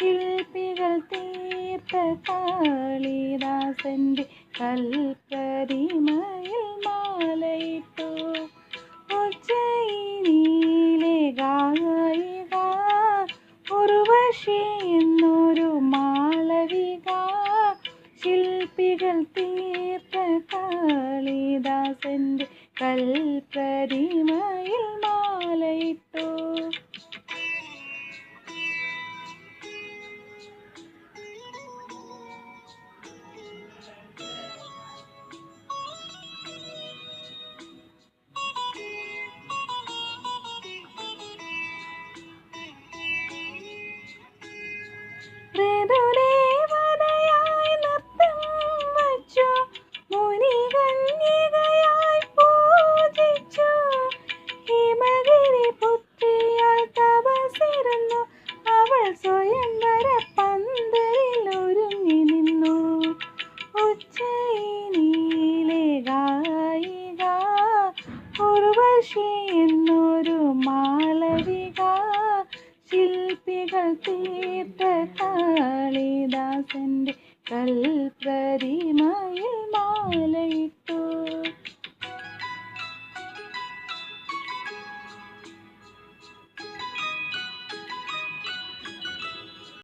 ശില്പികൾ തീർത്ത കാളിദാസന്റെ കൽക്കരിമയിൽ മാലയിട്ടു. ഉജ്ജയിനിയിലെ ഗായിക ഉർവശി എന്നൊരു മാളവിക. ശില്പികൾ തീർത്ത കാളിദാസന്റെ കൽപ്രതിമയിൽ മാലയിട്ടു. ഋതുദേവതയായി സ്വയംവര പന്തലിൽ ഒരുങ്ങി നിന്നു. ഉച്ചയിലെ ഗായിക ഉർവശി എന്നൊരു മാളവിക. ശില്പികൾ തീർത്ത കാളിദാസന്റെ കൽപ്രതിമയിൽ